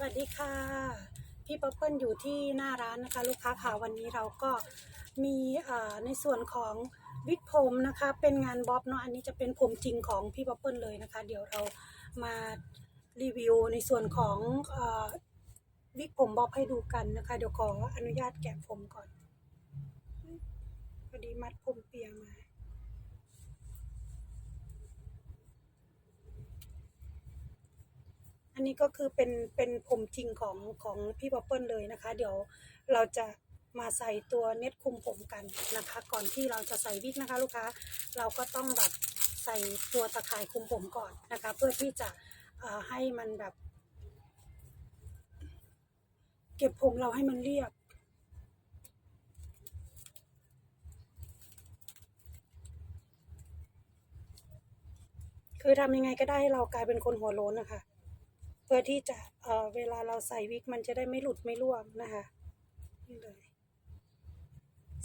สวัสดีค่ะ พี่ป๊อปเปิลอยู่ที่หน้าร้านนะคะ ลูกค้าค่ะวันนี้เราก็มีในส่วนของวิกผมนะคะ เป็นงานบ๊อบเนาะอันนี้จะเป็นผมจริงของพี่ป๊อปเปิลเลยนะคะ เดี๋ยวเรามารีวิวในส่วนของอวิกผมบ๊อบให้ดูกันนะคะ เดี๋ยวขออนุญาตแกะผมก่อนพอดีมัดผมเปียมา อันนี้ก็คือเป็นเป็นผมจริงของของพี่ป๊อปเปิลเลยนะคะ เดี๋ยวเราจะมาใส่ตัวเน็ตคุมผมกันนะคะ ก่อนที่เราจะใส่วิกนะคะ ลูกค้าเราก็ต้องแบบใส่ตัวตะข่ายคุมผมก่อนนะคะ เพื่อที่จะให้มันแบบ เก็บผมเราให้มันเรียบคือทำยังไงก็ได้ให้เรากลายเป็นคนหัวโล้นนะคะ เพื่อที่จะเออเวลาเราใส่วิกมันจะได้ไม่หลุดไม่ร่วงนะคะนี่เลย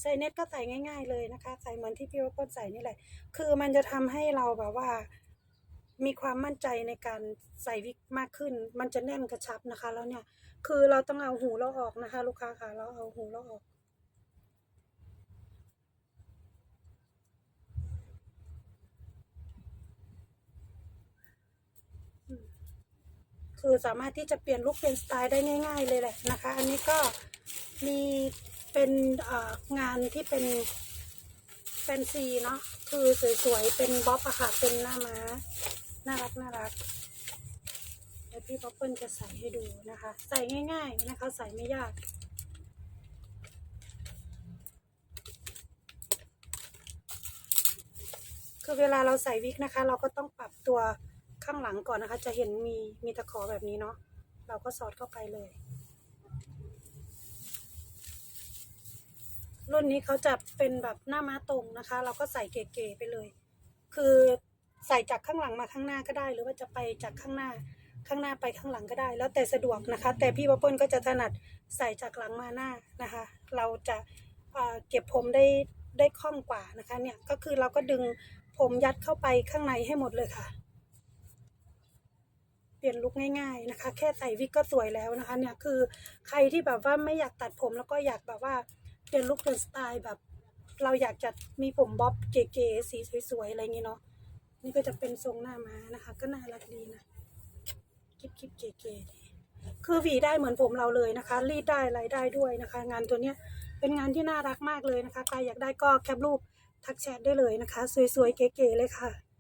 ใส่เน็ตก็ใส่ง่าย ๆ เลยนะคะ ใส่เหมือนที่พี่ว่าป้นใส่นี่แหละ คือมันจะทำให้เราแบบว่า มีความมั่นใจในการใส่วิกมากขึ้น มันจะแน่นกระชับนะคะ แล้วเนี่ย คือเราต้องเอาหูเราออกนะคะ ลูกค้าค่ะ เราเอาหูเราออก คือสามารถที่จะเปลี่ยนลุคเปลี่ยนสไตล์ได้ง่าย ๆ เลยแหละนะคะ อันนี้ก็มีเป็นงานที่เป็นแฟนซีเนาะคือสวยๆ เป็นบ๊อบอะค่ะเป็นหน้าม้า น่ารักน่ารักเดี๋ยวพี่ป๊อปเปิลจะใส่ให้ดูนะคะ ใส่ง่าย ๆ นะคะใส่ไม่ยากคือเวลาเราใส่วิกนะคะ เราก็ต้องปรับตัว ข้างหลังก่อนนะคะ จะเห็นมีมีตะขอแบบนี้เนาะเราก็สอดเข้าไปเลย รุ่นนี้เขาจะเป็นแบบหน้าม้าตรงนะคะ เราก็ใส่เก๋ๆไปเลย คือใส่จากข้างหลังมาข้างหน้าก็ได้ หรือว่าจะไปจากข้างหน้าข้างหน้าไปข้างหลังก็ได้ แล้วแต่สะดวกนะคะ แต่พี่ป๊อปเปิลก็จะถนัดใส่จากหลังมาหน้านะคะ เราจะเอ่อเก็บผมได้ได้คล่องกว่านะคะเนี่ยก็คือเราก็ดึงผมยัดเข้าไปข้างในให้หมดเลยค่ะ เป็นลุคง่ายๆนะคะ แค่ใส่วิกก็สวยแล้วนะคะเนี่ยคือใครที่แบบว่าไม่อยากตัดผมแล้วก็อยากแบบว่าเปลี่ยนลุคเปลี่ยนสไตล์แบบ เราอยากจะมีผมบ๊อบเก๋ๆสีสวยๆอะไรอย่างงี้เนาะนี่ก็จะเป็นทรงหน้าม้านะคะ ก็น่ารักดีนะคิดคิดๆเก๋ๆดีคือหวีได้เหมือนผมเราเลยนะคะ รีดได้อะไรได้ด้วยนะคะ งานตัวเนี้ยเป็นงานที่น่ารักมากเลยนะคะใครอยากได้ก็แคปรูปทักแชทได้เลยนะคะ สวยๆเก๋ๆเลยค่ะ